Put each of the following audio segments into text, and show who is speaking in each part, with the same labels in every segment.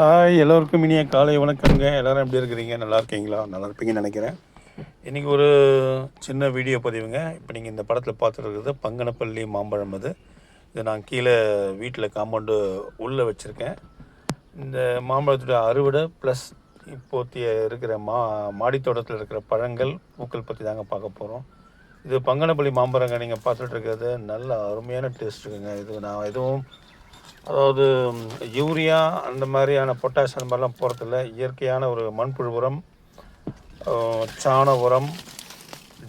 Speaker 1: Hi எல்லோருக்கும் இனிய காலை வணக்கங்க. எல்லோரும் எப்படி இருக்கிறீங்க? நல்லா இருக்கீங்களா? நல்லா இருப்பீங்கன்னு நினைக்கிறேன். இன்றைக்கி ஒரு சின்ன வீடியோ பதிவுங்க. இப்போ நீங்கள் இந்த படத்தில் பார்த்துருக்குறது பங்கனப்பள்ளி மாம்பழம் அது. இது நான் கீழே வீட்டில் காம்பவுண்டு உள்ளே வச்சுருக்கேன். இந்த மாம்பழத்துடைய அறுவடை ப்ளஸ் இப்போத்திய இருக்கிற மா மாடித்தோட்டத்தில் இருக்கிற பழங்கள் பூக்கள் பற்றி தாங்க பார்க்க போகிறோம் இது பங்கனப்பள்ளி மாம்பழங்க நீங்கள் பார்த்துட்டு இருக்கிறது. நல்ல அருமையான டேஸ்ட் இருக்குங்க இது நான் எதுவும் அதாவது யூரியா அந்த மாதிரியான பொட்டாஷ் அந்த மாதிரிலாம் போகிறதில்ல இயற்கையான ஒரு மண்புழு உரம் சாண உரம்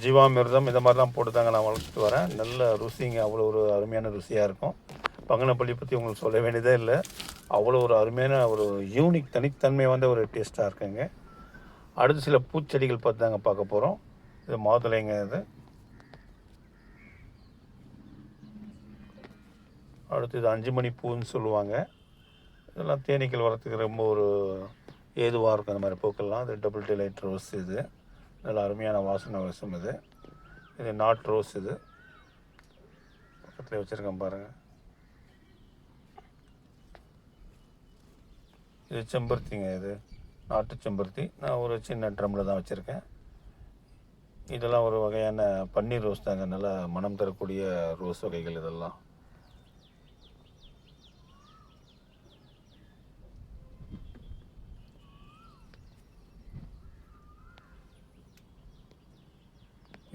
Speaker 1: ஜீவாமிர்தம் இந்த மாதிரிலாம் போட்டு தாங்க நான் வளர்த்துட்டு வரேன். நல்ல ருசிங்க அவ்வளோ ஒரு அருமையான ருசியாக இருக்கும். பங்கனப்பள்ளி பற்றி உங்களுக்கு சொல்ல வேண்டியதே இல்லை. அவ்வளோ ஒரு அருமையான ஒரு யூனிக் தனித்தன்மை வந்த ஒரு டேஸ்ட்டாக இருக்குங்க. அடுத்து சில பூச்செடிகள் பார்த்து தாங்க பார்க்க போகிறோம் இது மாதுளைங்க இது. அடுத்து இது அஞ்சு மணி பூன்னு சொல்லுவாங்க. இதெல்லாம் தேனீக்கள் வரத்துக்கு ரொம்ப ஒரு ஏதுவாக இருக்கும் அந்த மாதிரி பூக்கள்லாம். இது டபுள் டிலைட் ரோஸ் இது. நல்ல அருமையான வாசனை வசம் இது. இது நாட் ரோஸ் இது. பக்கத்தில் வச்சுருக்கேன் பாருங்கள் இது செம்பருத்திங்க இது. நாட்டு செம்பருத்தி. நான் ஒரு சின்ன ட்ரம்மில் தான் வச்சுருக்கேன். இதெல்லாம் ஒரு வகையான பன்னீர் ரோஸ் தாங்க. நல்லா மனம் தரக்கூடிய ரோஸ் வகைகள் இதெல்லாம்.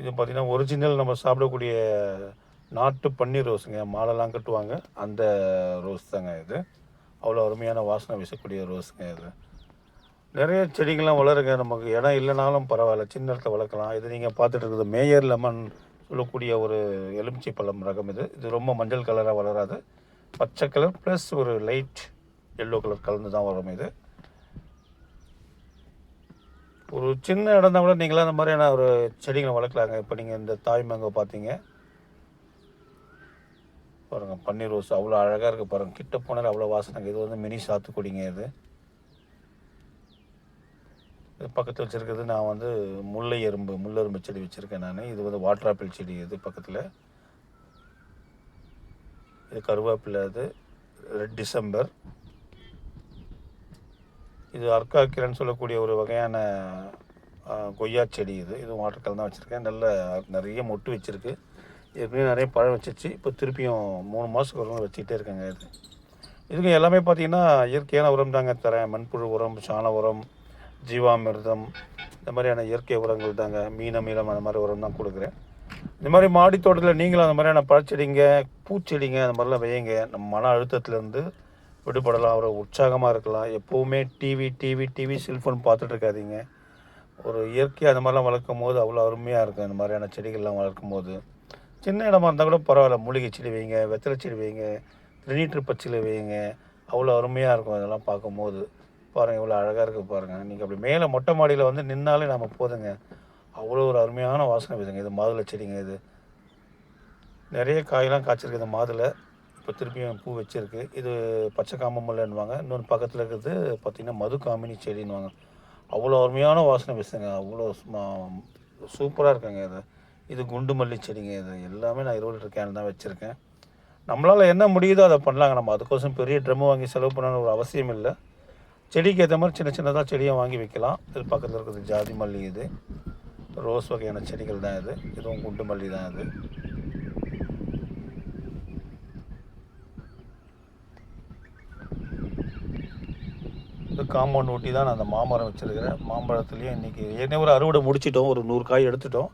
Speaker 1: இது பார்த்திங்கன்னா ஒரிஜினல் நம்ம சாப்பிடக்கூடிய நாட்டு பன்னீர் ரோஸுங்க. மாலைலாம் கட்டுவாங்க. அந்த ரோஸ் தாங்க இது. அவ்வளோ அருமையான வாசனை வீசக்கூடிய ரோஸுங்க இது. நிறைய செடிகள்லாம் வளருங்க. நமக்கு இடம் இல்லைனாலும் பரவாயில்ல. சின்ன இடத்துல வளர்க்கலாம். இது நீங்கள் பார்த்துட்டு இருக்குது மேயர் லெமன் சொல்லக்கூடிய ஒரு எலுமிச்சை பழம் ரகம் இது. இது ரொம்ப மஞ்சள் கலராக வளராது. பச்சை கலர் ப்ளஸ் ஒரு லைட் எல்லோ கலர் கலந்து தான் வரும் இது. ஒரு சின்ன இடம் தான் கூட நீங்களாம் அந்த மாதிரியான ஒரு செடிகளை வளர்க்கலாங்க. இப்போ நீங்கள் இந்த தாய் மேங்கோ பார்த்தீங்க. பாருங்கள் பன்னீர் ரோஸ் அவ்வளோ அழகாக இருக்குது பாருங்கள் கிட்ட போனாலும் அவ்வளோ வாசனைங்க. இது வந்து மினி சாத்துக்குடிங்க இது. இது பக்கத்தில் வச்சுருக்கிறது நான் வந்து முல்லை எறும்பு முள்ளெரும்பு செடி வச்சுருக்கேன் நான். இது வந்து வாட்டர் ஆப்பிள் செடி இது பக்கத்தில். இது கருவேப்பிலை இது ரெட் டிசம்பர். இது அர்க்காக்கிரன்னு சொல்லக்கூடிய ஒரு வகையான கொய்யா செடி இது. இது வாட்டர் கலர் தான் வச்சுருக்கேன். நல்ல நிறைய மொட்டு வச்சுருக்கு. ஏற்கனவே நிறைய பழம் வச்சிருச்சு. இப்போ திருப்பியும் மூணு மாதத்துக்கு ஒரு வச்சுக்கிட்டே இருக்கேங்க இது. இதுக்கு எல்லாமே பார்த்தீங்கன்னா இயற்கையான உரம் தாங்க தரேன். மண்புழு உரம் சாண உரம் ஜீவாமிர்தம் இந்த மாதிரியான இயற்கை உரங்கள் தாங்க. மீனமீலம் அந்த மாதிரி உரம் தான் கொடுக்குறேன். இந்த மாதிரி மாடி தோட்டத்தில் நீங்களும் அந்த மாதிரியான பழச்செடிங்க பூச்செடிங்க அந்த மாதிரிலாம் வையுங்க. நம்ம மன அழுத்தத்துலேருந்து விடுபடலாம் ஒரு உற்சாகமாக இருக்கலாம். எப்போவுமே டிவி டிவி டிவி செல்ஃபோன் பார்த்துட்டு இருக்காதிங்க. ஒரு இயற்கையாக அந்த மாதிரிலாம் வளர்க்கும் போது அவ்வளோ அருமையாக இருக்கும். இந்த மாதிரியான செடிகள்லாம் வளர்க்கும் போது. சின்ன இடமா இருந்தால் கூட பரவாயில்ல. மூலிகை செடி வைங்க வெத்தலை செடி வைங்க திருநீற்று பச்சிலை வைங்க. அவ்வளோ அருமையாக இருக்கும் அதெல்லாம் பார்க்கும்போது. பாருங்கள் இவ்வளோ அழகாக இருக்குது பாருங்கள் நீங்கள் அப்படி மேலே மொட்டை மாடியில் வந்து நின்னாலே நம்ம போதுங்க. அவ்வளோ ஒரு அருமையான வாசனை விதுங்க இது மாதுளை செடிங்க இது. நிறைய காயெல்லாம் காய்ச்சிருக்கு இந்த மாதுளை. இப்போ திருப்பியும் பூ வச்சிருக்கு. இது பச்சை காமமல்லன்னுவாங்க. இன்னொன்று பக்கத்தில் இருக்கிறது பார்த்திங்கன்னா மது காமினி செடின்னுவாங்க. அவ்வளோ அருமையான வாசனை வீசுங்க அவ்வளோ சூப்பராக இருக்குங்க இது. இது குண்டு மல்லி செடிங்க இது. எல்லாமே நான் இருபது லிட்டர் கேன் தான் வச்சுருக்கேன். நம்மளால் என்ன முடியுதோ அதை பண்ணலாங்க. நம்ம அதுக்கோசம் பெரிய ட்ரம்மு வாங்கி செலவு பண்ணணும் ஒரு அவசியம் இல்லை. செடிக்கு ஏற்ற மாதிரி சின்ன சின்னதாக செடியை வாங்கி வைக்கலாம். இது பக்கத்தில் இருக்கிறது ஜாதி மல்லி இது. ரோஸ் வகையான செடிகள் தான் இது. இதுவும் குண்டு மல்லி தான் இது. இந்த காம்பவுண்ட் ஒட்டி தான் நான் அந்த மாமரம் வச்சுருக்கிறேன். மாம்பழத்துலேயும் இன்றைக்கி ஏற்கனவே ஒரு அறுவடை முடிச்சிட்டோம். ஒரு நூறு காய் எடுத்துட்டோம்.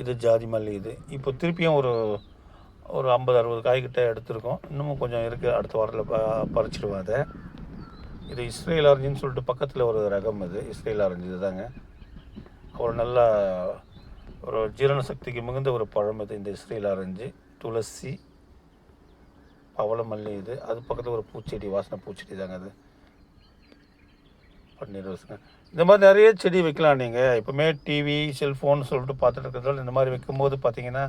Speaker 1: இது ஜாதி மல்லி இது. இப்போ திருப்பியும் ஒரு ஒரு ஐம்பது அறுபது காய்கிட்ட எடுத்திருக்கோம். இன்னமும் கொஞ்சம் இருக்குது அடுத்த வாரத்தில் ப பறிச்சிடுவேன் அதை. இது இஸ்ரேல் ஆரஞ்சுன்னு சொல்லிட்டு பக்கத்தில் ஒரு ரகம் இது இஸ்ரேல் ஆரஞ்சு இதுதாங்க. ஒரு நல்ல ஒரு ஜீரண சக்திக்கு மிகுந்த ஒரு பழம் இது இந்த இஸ்ரேல் ஆரஞ்சு. துளசி பவளமல்லி இது. அது பக்கத்தில் ஒரு பூச்செடி வாசனை பூச்செடி தாங்க அது. பன்னீர் ரோஸுங்க இந்த மாதிரி நிறைய செடி வைக்கலாம் நீங்கள் எப்போவுமே டிவி செல்ஃபோன் சொல்லிட்டு பார்த்துட்டு இருக்கிறதால இந்த மாதிரி வைக்கும்போது பார்த்தீங்கன்னா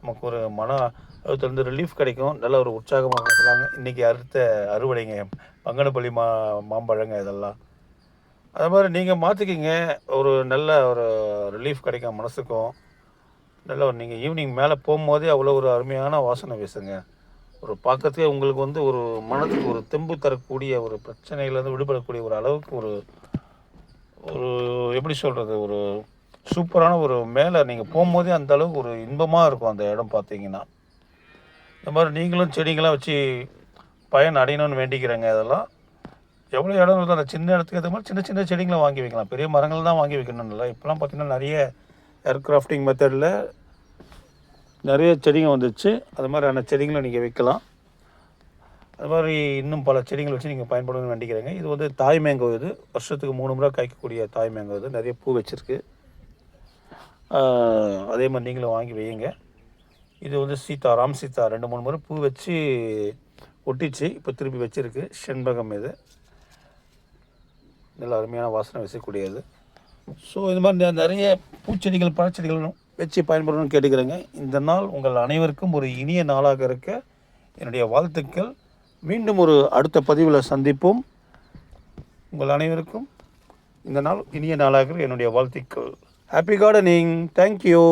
Speaker 1: நமக்கு ஒரு மன அழுத்தத்துலேருந்து ரிலீஃப் கிடைக்கும். நல்ல ஒரு உற்சாகமாக வைக்கலாங்க இன்றைக்கி அறுத்த அறுவடைங்க. பங்கனப்பள்ளி மா மாம்பழங்க இதெல்லாம். அது மாதிரி நீங்கள் மாற்றிக்கிங்க ஒரு நல்ல ஒரு ரிலீஃப் கிடைக்கும் மனசுக்கும். நல்ல ஒரு நீங்கள் ஈவினிங் மேலே போகும்போதே அவ்வளோ ஒரு அருமையான வாசனை வீசுங்க. ஒரு பார்க்கறதுக்கே உங்களுக்கு வந்து ஒரு மனதுக்கு ஒரு தெம்பு தரக்கூடிய ஒரு பிரச்சனையிலேருந்து விடுபடக்கூடிய ஒரு அளவுக்கு ஒரு ஒரு எப்படி சொல்கிறது ஒரு சூப்பரான ஒரு மேலே நீங்கள் போகும்போதே அந்த அளவுக்கு ஒரு இன்பமாக இருக்கும் அந்த இடம் பார்த்தீங்கன்னா இந்த மாதிரி நீங்களும் செடிங்களாம் வச்சு பயன் அடையணும்னு வேண்டிக்கிறேங்க அதெல்லாம். எவ்வளோ இடம் இருந்தால் அந்த சின்ன இடத்துக்கு ஏற்ற மாதிரி சின்ன சின்ன செடிங்களை வாங்கி வைக்கலாம். பெரிய மரங்கள் தான் வாங்கி வைக்கணும் இல்லை. இப்போலாம் பார்த்திங்கன்னா நிறைய ஏர்கிராஃப்டிங் மெத்தடில் நிறைய செடிங்க வந்துச்சு. அது மாதிரியான செடிங்களும் நீங்கள் வைக்கலாம். அது மாதிரி இன்னும் பல செடிகள் வச்சு நீங்கள் பயன்படணும்னு வேண்டிக்கிறேங்க இது வந்து தாய் மேங்கோ இது. வருஷத்துக்கு மூணு முறை காய்க்கக்கூடிய தாய் மேங்கோ இது. நிறைய பூ வச்சுருக்கு. அதே மாதிரி நீங்களும் வாங்கி வையுங்க. இது வந்து சீதா ராம் சீதா ரெண்டு மூணு முறை பூ வச்சு ஒட்டிச்சு. இப்போ திருப்பி வச்சுருக்கு. செண்பகம் இது. நல்ல அருமையான வாசனை வீசக்கூடியது. ஸோ இது மாதிரி நிறைய பூச்செடிகள் பழச்செடிகளும் வச்சு பயன்படணும்னு கேட்டுக்கிறேங்க. இந்த நாள் உங்கள் அனைவருக்கும் ஒரு இனிய நாளாக இருக்க என்னுடைய வாழ்த்துக்கள். மீண்டும் ஒரு அடுத்த பதிவில் சந்திப்போம். உங்கள் அனைவருக்கும் இந்த நாள் இனிய நாளாக என்னுடைய வாழ்த்துக்கள். ஹாப்பி கார்டனிங் தேங்க்யூ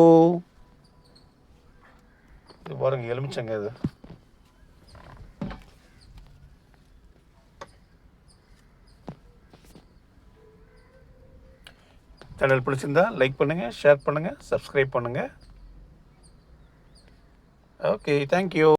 Speaker 1: இது பாருங்கள் எலுமிச்சங்க இது. சேனல் பிடிச்சிருந்தா லைக் பண்ணுங்கள் ஷேர் பண்ணுங்கள் சப்ஸ்கிரைப் பண்ணுங்கள் ஓகே தேங்க்யூ